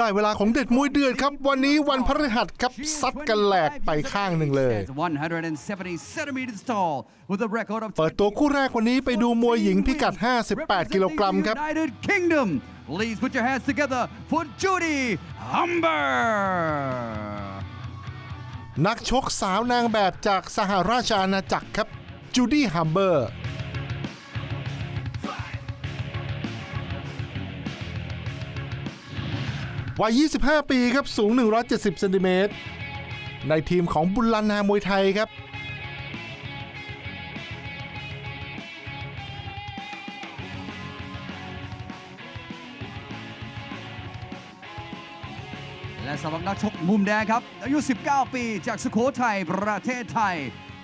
ได้เวลาของเด็ดมวยเดือดครับ วันนี้วันพฤหัสครับซัดกันแหลกไปข้างหนึ่งเลย170 centimeters tall with a record of เปิดตัวคู่แรกวันนี้ไปดูมวยหญิงพิกัด 58 กิโลกรัมครับ United Kingdom please put your hands together for Judy Humber นักชกสาวนางแบบจากสหราชอาณาจักรครับจูดี้ฮัมเบอร์ วัย 25 ปีครับ สูง 170 เซนติเมตร ในทีมของบุลลานนามวยไทยครับ และสำหรับนักชกมุมแดงครับ อายุ 19 ปีจากสุโขทัยประเทศไทย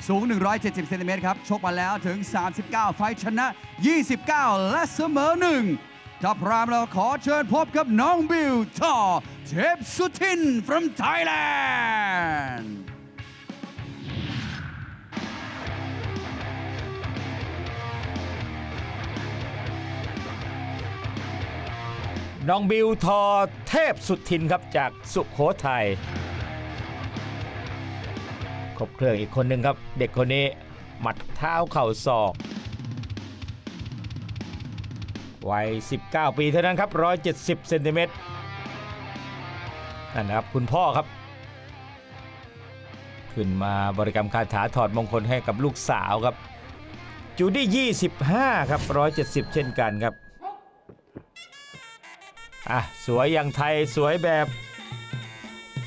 สูง 170 เซนติเมตรครับ ชกมาแล้วถึง 39 ไฟชนะ 29 และเสมอหนึ่ง ถ้าพร้อมแล้วขอเชิญพบกับน้องบิวท่อเทพสุทิน from Thailand น้องบิวทอเทพสุทินครับจากสุขโขทัยครบเครื่องอีกคนหนึ่งครับ เด็กคนนี้หมัดเท้าเข่าศอก วัย 19 ปีเท่านั้นครับ 170 เซนติเมตรนั่นนะครับ คุณพ่อครับ ขึ้นมาบริกรรมคาถาถอดมงคลให้กับลูกสาวครับ จูดี้ 25 ครับ 170 เช่นกันครับ อะ สวยอย่างไทยสวยแบบ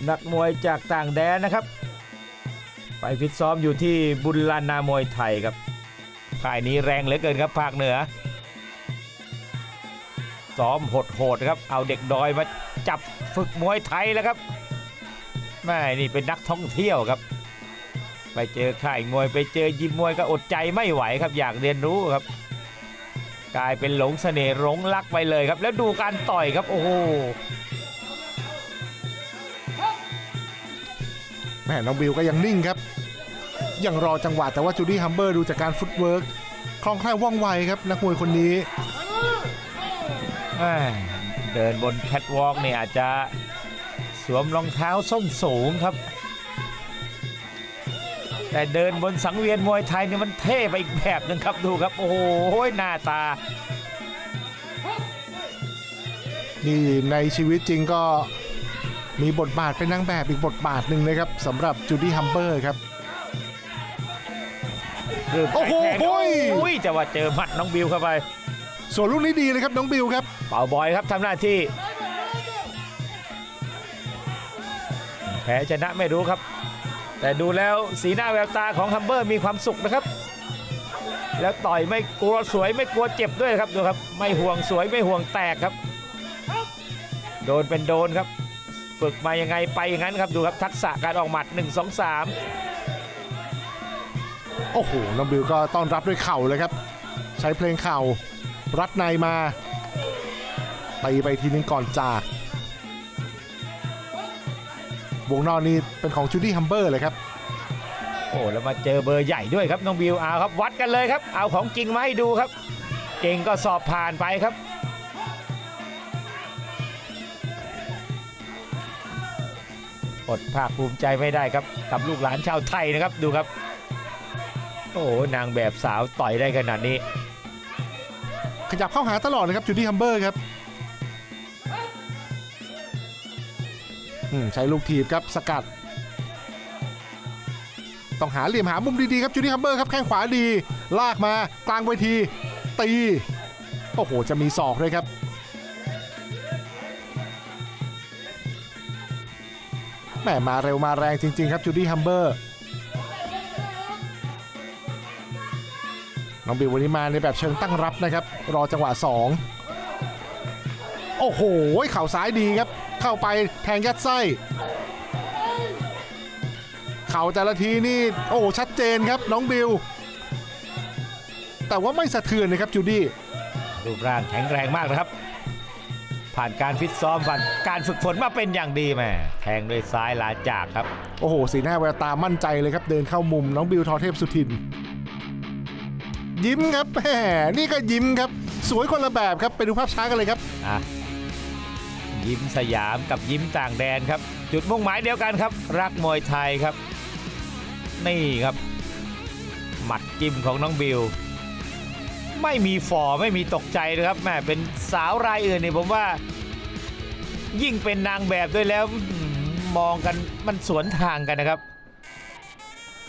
นักมวยจากต่างแดนนะครับ ไปฟิตซ้อมอยู่ที่บุญลานนามวยไทยครับค่ายนี้แรงเหลือเกินครับภาคเหนือ ซ้อมโหดๆครับ เอาเด็กดอยมาจับฝึกมวยไทยแล้วครับแม่นี่เป็นนักท่องเที่ยวครับ ไปเจอค่ายมวยไปเจอยิมมวยก็อดใจไม่ไหวครับ อยากเรียนรู้ครับ กลายเป็นหลงเสน่ห์หลงรักไปเลยครับ แล้วดูการต่อยครับโอ้โหแม่น้องบิวก็ยังนิ่งครับ ยังรอจังหวะแต่ว่าจูดี้ฮัมเบอร์ดูจากการฟุตเวิร์กคล่องแคล่วว่องไวครับ นักมวยคนนี้ แม่เดินบนแคทวอล์กเนี่ยอาจจะสวมรองเท้าส้นสูงครับ แต่เดินบนสังเวียนมวยไทยเนี่ยมันเท่ไปอีกแบบหนึงครับดูครับ โอ้โหหน้าตา นี่ในชีวิตจริงก็มีบทบาทเป็นนางแบบอีกบทบาทหนึ่งนะครับสำหรับจูดี้ฮัมเบอร์ครับเริ่มโอ้โหแข็งๆโอ้ยโอ้ยแต่ว่าเจอหมัดน้องบิวเข้าไป ส่วนลูกนี้ดีเลยครับน้องบิวครับ เป่าบอยครับทำหน้าที่ แพ้ชนะไม่รู้ครับ แต่ดูแล้วสีหน้าแววตาของฮัมเบอร์มีความสุขนะครับ แล้วต่อยไม่กลัวสวยไม่กลัวเจ็บด้วยครับดูครับ ไม่ห่วงสวยไม่ห่วงแตกครับ โดนเป็นโดนครับ ฝึกมายังไงไปอย่างนั้นครับดูครับทักษะการออกหมัด 1 2 3โอ้โห น้องบิวก็ต้อนรับด้วยเข่าเลยครับ ใช้เพลงเข่า รัดในมาตีไปทีนึงก่อนจาก วงนอกนี่เป็นของจูดี้ฮัมเบอร์เลยครับ โอ้แล้วมาเจอเบอร์ใหญ่ด้วยครับน้องบิวเอาครับ วัดกันเลยครับ เอาของจริงมาให้ดูครับ เก่งก็สอบผ่านไปครับอดภาคภูมิใจไม่ได้ครับกับลูกหลานชาวไทยนะครับดูครับ โอ้นางแบบสาวต่อยได้ขนาดนี้ ขยับเข้าหาตลอดนะครับจูดี้ฮัมเบอร์ครับใช้ลูกถีบครับสกัด ต้องหาเหลี่ยมหามุมดีๆครับจูดี้ฮัมเบอร์ครับแข้งขวาดี ลากมากลางเวที ตี โอ้โห จะมีศอกเลยครับแหมมาเร็วมาแรงจริง ๆ ครับจูดี้ฮัมเบอร์ น้องบิววันนี้มาในแบบเชิงตั้งรับนะครับ รอจังหวะ 2 โอ้โหเข่าซ้ายดีครับ เข้าไปแทงยัดไส้ เข่าแต่ละทีนี่ โอ้ชัดเจนครับน้องบิว แต่ว่าไม่สะเทือนนะครับจูดี้รูปร่างแข็งแรงมากนะครับ ผ่านการฟิตซ้อมผ่านการฝึกฝนมาเป็นอย่างดีแม่แทงด้วยซ้ายลาจากครับ โอ้โห สีหน้าแววตามั่นใจเลยครับ เดินเข้ามุมน้องบิวทอเทพสุทิน ยิ้มครับแหมนี่ก็ยิ้มครับ สวยคนละแบบครับไปดูภาพช้ากันเลยครับอะยิ้มสยามกับยิ้มต่างแดนครับ จุดมุ่งหมายเดียวกันครับ รักมวยไทยครับ นี่ครับ หมัดจิ้มของน้องบิว ไม่มีฝ่อไม่มีตกใจนะครับแม่เป็นสาวรายอื่นนี่ผมว่า ยิ่งเป็นนางแบบด้วยแล้วมองกันมันสวนทางกันนะครับ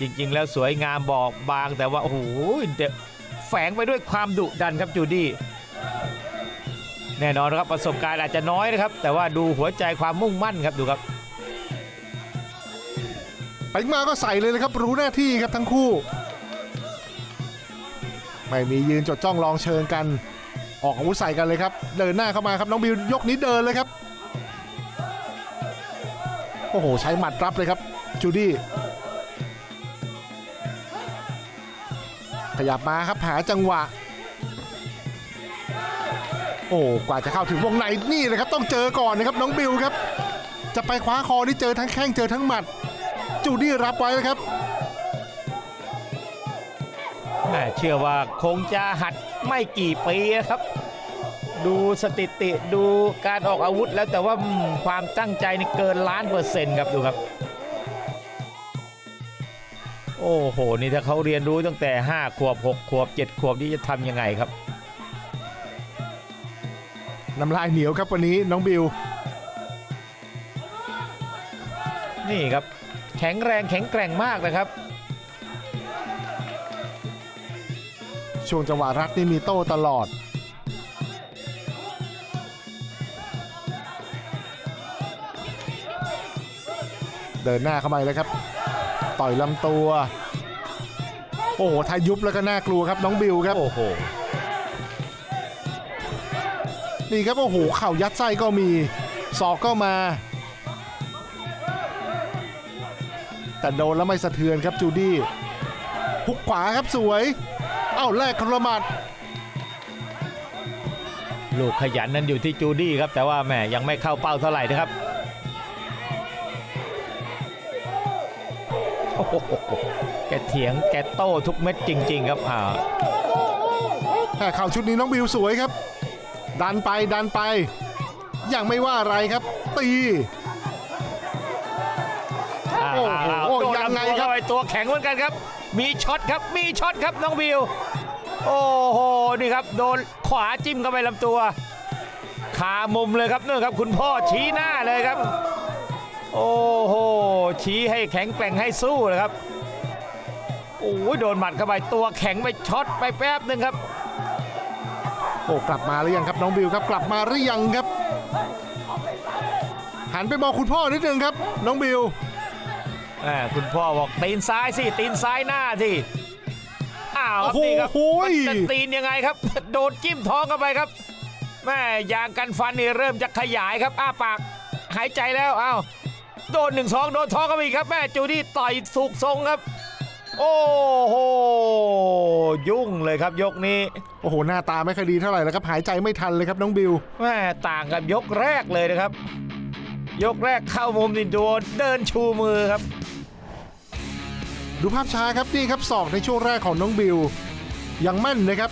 จริงๆ แล้วสวยงามบอกบางแต่ว่าโอ้โหเดยว แฝงไปด้วยความดุดันครับจูดี้แน่นอนครับประสบการณ์อาจจะน้อยนะครับ แต่ว่าดูหัวใจความมุ่งมั่นครับดูครับไปมาก็ใส่เลยนะครับ รู้หน้าที่ครับทั้งคู่ ไม่มียืนจดจ้องลองเชิงกัน ออกอาวุธใส่กันเลยครับ เดินหน้าเข้ามาครับน้องบิวยกนี้เดินเลยครับ โอ้โห ใช้หมัดรับเลยครับจูดี้ ขยับมาครับหาจังหวะ โอ้กว่าจะเข้าถึงวงในนี่เลยครับต้องเจอก่อนนะครับน้องบิวครับ จะไปคว้าคอนี่เจอทั้งแข้งเจอทั้งหมัด จูดี้รับไว้แล้วครับแม่เชื่อว่าคงจะหัดไม่กี่ปีครับ ดูสถิติดูการออกอาวุธแล้วแต่ว่าความตั้งใจนี่เกินล้านเปอร์เซ็นต์ครับดูครับ โอ้โห นี่ถ้าเขาเรียนรู้ตั้งแต่ 5 ขวบ 6 ขวบ 7 ขวบนี่จะทำยังไงครับ น้ำลายเหนียวครับวันนี้น้องบิว นี่ครับ แข็งแรงแข็งแกร่งมากนะครับ ช่วงจังหวะรัดนี่มีโต้ตลอด เดินหน้าเข้ามาเลยครับ ต่อยลำตัว โอ้โหทายุบแล้วก็น่ากลัวครับน้องบิวครับ โอ้โหนี่ครับโอ้โหเข่ายัดไส้ก็มีศอกก็มา แต่โดนแล้วไม่สะเทือนครับจูดี้หุกขวาครับสวย เอ้าแลกครหมัดลูกขยันนั้นอยู่ที่จูดี้ครับ แต่ว่าแหมยังไม่เข้าเป้าเท่าไหร่นะครับ แกเถียงแกโต้ทุกเม็ดจริง ๆ ครับอ่าแต่เข่าชุดนี้น้องบิวสวยครับ ดันไปดันไป ยังไม่ว่าอะไรครับ ตีอ้าวโอ้โหอ้าวโดนยังไงลำตัวครับเข้าไปตัวแข็งเหมือนกันครับ มีช็อตครับมีช็อตครับน้องบิว โอ้โหนี่ครับ โดนขวาจิ้มเข้าไปลำตัวขามุมเลยครับนู่นครับ คุณพ่อชี้หน้าเลยครับ โอ้โห ชี้ให้แข็งแกร่งให้สู้เลยครับ โอ้ยโดนหมัดเข้าไปตัวแข็งไปช็อตไปแป๊บหนึ่งครับ โอ้กลับมาหรือยังครับน้องบิวครับกลับมาหรือยังครับ หันไปมองคุณพ่อนิดนึงครับ น้องบิวแหม่คุณพ่อบอกตีนซ้ายสิตีนซ้ายหน้าสิอ้าวครับโอ้โหนี่ครับโอ้ยมันจะตีนยังไงครับ โดนจิ้มท้องเข้าไปครับแม่ยางกันฟันนี่เริ่มจะขยายครับ อ้าปากหายใจแล้วอ้าว โดนหนึ่งสองโดนท้องเข้าไปอีกครับแม่จูดี้ต่อยสุกทรงครับ โอ้โหยุ่งเลยครับยกนี้โอ้โหหน้าตาไม่ค่อยดีเท่าไหร่แล้วครับหายใจไม่ทันเลยครับน้องบิวแม่ต่างกับยกแรกเลยนะครับ ยกแรกเข้ามุมนี่โดนเดินชูมือครับ ดูภาพช้าครับนี่ครับศอกในช่วงแรกของน้องบิวยังแม่นนะครับ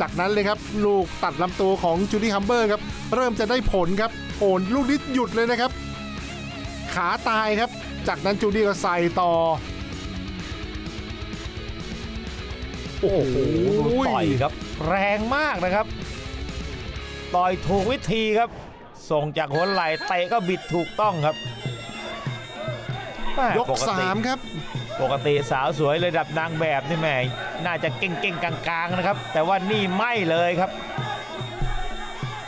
จากนั้นเลยครับลูกตัดลำตัวของจูดี้ฮัมเบอร์ครับเริ่มจะได้ผลครับโอนลูกนี้หยุดเลยนะครับ ขาตายครับ จากนั้นจูดี้ก็ใส่ต่อ โอ้โหดูต่อยครับ แรงมากนะครับ ต่อยถูกวิธีครับ ส่งจากหัวไหล่เตะก็บิดถูกต้องครับแม่ยกปติ3ครับ ปกติสาวสวยระดับนางแบบนี่แหม่น่าจะเก่งๆกลางๆนะครับ แต่ว่านี่ไม่เลยครับ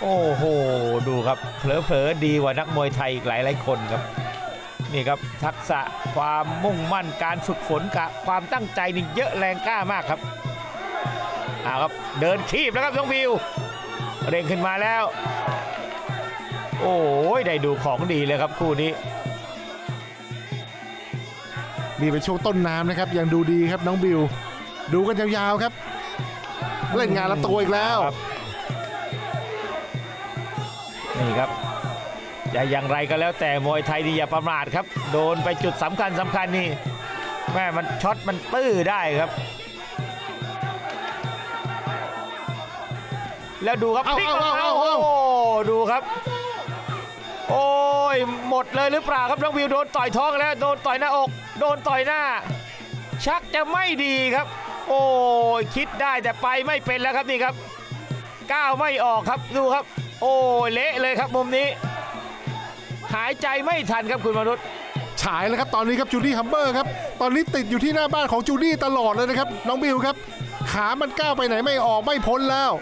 โอ้โห ดูครับเผลอๆดีกว่านักมวยไทยอีกหลายๆคนครับ นี่ครับทักษะความมุ่งมั่นการฝึกฝนกับความตั้งใจนี่เยอะแรงกล้ามากครับเอาครับเดินคีบแล้วครับน้องบิวเร่งขึ้นมาแล้ว โอ้ยได้ดูของดีเลยครับคู่นี้นี่เป็นช่วงต้นน้ำนะครับ ยังดูดีครับน้องบิว ดูกันยาวๆครับ เล่นงานลำตัวอีกแล้วครับนี่ครับ จะอย่างไรก็แล้วแต่มวยไทยนี่อย่าประมาทครับ โดนไปจุดสำคัญสำคัญนี่แม่มันช็อตมันตื้อได้ครับ แล้วดูครับเอาพลิกเอาเอาโอ้เอาโหดูครับ โอ้ยหมดเลยหรือเปล่าครับน้องวิวโดนต่อยท้องแล้วโดนต่อยหน้าอก โดนต่อยหน้า ชักจะไม่ดีครับ โอ้ยคิดได้แต่ไปไม่เป็นแล้วครับนี่ครับก้าวไม่ออกครับดูครับ โอ้ยเละเลยครับมุมนี้ หายใจไม่ทันครับคุณมนุษย์ฉายแล้วครับตอนนี้ครับจูดี้ฮัมเบอร์ครับตอนนี้ติดอยู่ที่หน้าบ้านของจูดี้ตลอดเลยนะครับน้องบิวครับ ขามันก้าวไปไหนไม่ออกไม่พ้นแล้ว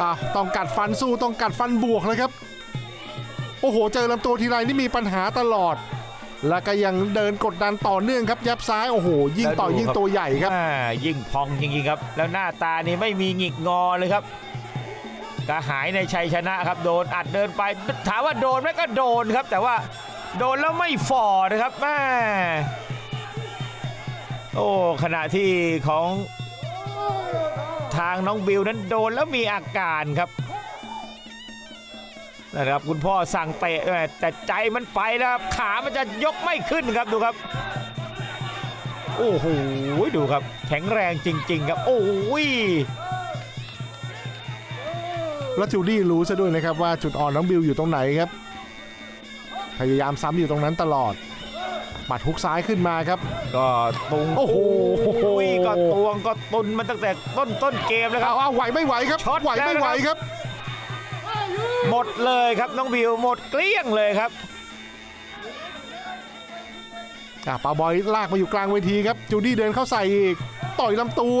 อะต้องกัดฟันสู้ต้องกัดฟันบวกเลยครับโอ้โหเจอลำตัวทีไรนี่มีปัญหาตลอด แล้วก็ยังเดินกดดันต่อเนื่องครับ ยับซ้ายโอ้โห ยิ่งต่อยแล้วดูยิ่งครับตัวใหญ่ครับอ่ายิ่งพองจริงๆครับ แล้วหน้าตานี่ไม่มีหงิกงอเลยครับ กระหายในชัยชนะครับ โดนอัดเดินไป ถามว่าโดนไหมก็โดนครับ แต่ว่าโดนแล้วไม่ฝ่อนะครับแม่โอ้ขณะที่ของทางน้องบิวนั้นโดนแล้วมีอาการครับนะครับคุณพ่อสั่งเตะแม่แต่ใจมันไปแล้วครับขามันจะยกไม่ขึ้นครับดูครับ โอ้โหดูครับ แข็งแรงจริง ๆ ครับ โอ้ย แล้วจูดี้รู้ซะด้วยนะครับว่าจุดอ่อนน้องบิวอยู่ตรงไหนครับ พยายามซ้ำอยู่ตรงนั้นตลอดหมัดฮุกซ้ายขึ้นมาครับ ก็ตุงโอ้โหยก็ตวงก็ตุนมันตั้งแต่ต้นต้นเกมแล้วคเอารับเอาไหวไม่ไหวครับช็อตไหวไม่ไหวแล้วนะครับครับ หมดเลยครับน้องบิวหมดเกลี้ยงเลยครับอะปาบอยลากมาอยู่กลางเวทีครับจูดี้เดินเข้าใส่อีกต่อยลำตัว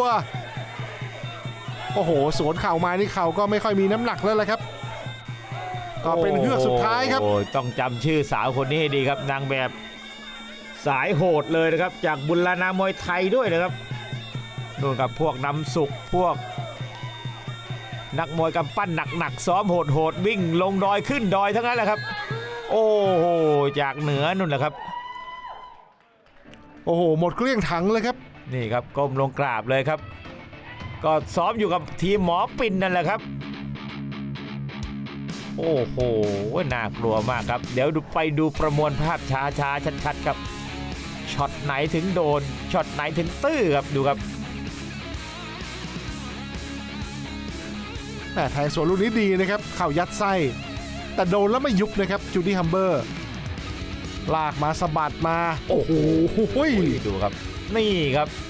โอ้โห สวนเข่ามานี่เข่าก็ไม่ค่อยมีน้ำหนักแล้วแหละครับ ก็เป็นเฮือกสุดท้ายครับโอ้ยต้องจำชื่อสาวคนนี้ให้ดีครับ นางแบบสายโหดเลยนะครับ จากบุรณามวยไทยด้วยนะครับนู่นกับพวกนำสุขพวก นักมวยกำปั้นหนักๆซ้อมโหดๆวิ่งลงดอยขึ้นดอยทั้งนั้นแหละครับ โอ้โหจากเหนือนู่นแหละครับ โอ้โห หมดเกลี้ยงถังเลยครับ นี่ครับก้มลงกราบเลยครับ ก็ซ้อมอยู่กับทีมหมอปินนั่นแหละครับ โอ้โห น่ากลัวมากครับ เดี๋ยวดูไปดูประมวลภาพช้าๆชัดๆครับ ช็อตไหนถึงโดน ช็อตไหนถึงตื้อครับ ดูครับแต่แทงสวนลูกนี้ดีนะครับ เข่ายัดไส้ แต่โดนแล้วไม่ยุบนะครับจูดี้ฮัมเบอร์ ลากมาสะบัดมา โอ้โหดูครับ นี่ครับเ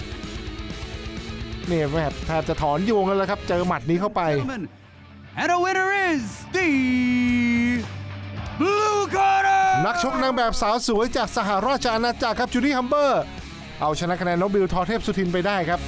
นี่ยแม่แทบจะถอนโยงแล้วละครับเจอหมัดนี้เข้าไป Gentlemen, and the winner is the Blue Corner นักชกนางแบบสาวสวยจากสหราชอาณาจักรครับจูดี้ฮัมเบอร์ เอาชนะคะแนนน้องบิลทอเทพสุทินไปได้ครับ